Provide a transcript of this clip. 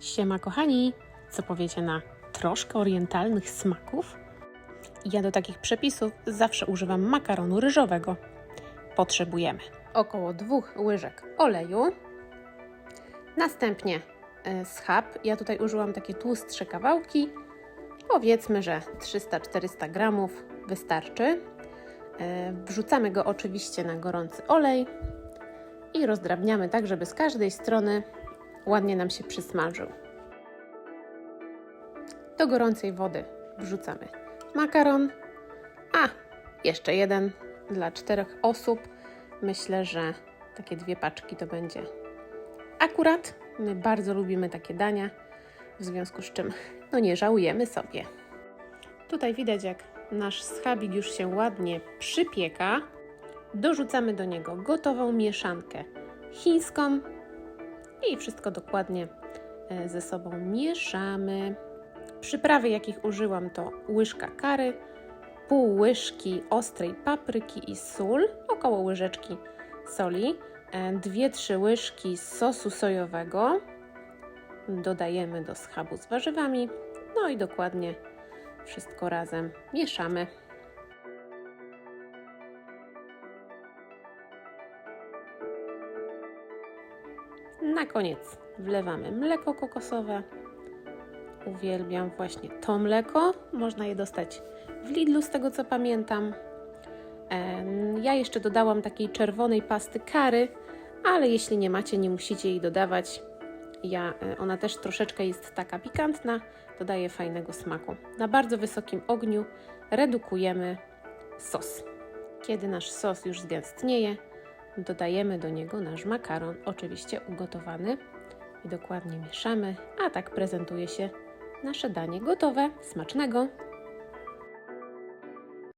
Siema kochani, co powiecie na troszkę orientalnych smaków? Ja do takich przepisów zawsze używam makaronu ryżowego. Potrzebujemy około dwóch łyżek oleju, następnie e, schab. Ja tutaj użyłam takie tłustsze kawałki, powiedzmy, że 300-400 gramów wystarczy. E, Wrzucamy go oczywiście na gorący olej i rozdrabniamy tak, żeby z każdej strony ładnie nam się przysmażył. Do gorącej wody wrzucamy makaron, a jeszcze jeden dla czterech osób. Myślę, że takie dwie paczki to będzie akurat. My bardzo lubimy takie dania, w związku z czym no nie żałujemy sobie. Tutaj widać, jak nasz schabik już się ładnie przypieka. Dorzucamy do niego gotową mieszankę chińską i wszystko dokładnie e, ze sobą mieszamy. Przyprawy, jakich użyłam, to łyżka kary, pół łyżki ostrej papryki i sól, około łyżeczki soli, 2-3 łyżki sosu sojowego. Dodajemy do schabu z warzywami, no i dokładnie wszystko razem mieszamy. Na koniec wlewamy mleko kokosowe. Uwielbiam właśnie to mleko. Można je dostać w Lidlu, z tego co pamiętam. Ja jeszcze dodałam takiej czerwonej pasty kary, ale jeśli nie macie, nie musicie jej dodawać. Ja, e, ona też troszeczkę jest taka pikantna, dodaje fajnego smaku. Na bardzo wysokim ogniu redukujemy sos. Kiedy nasz sos już zgęstnieje, dodajemy do niego nasz makaron, oczywiście ugotowany i dokładnie mieszamy, a tak prezentuje się nasze danie gotowe. Smacznego!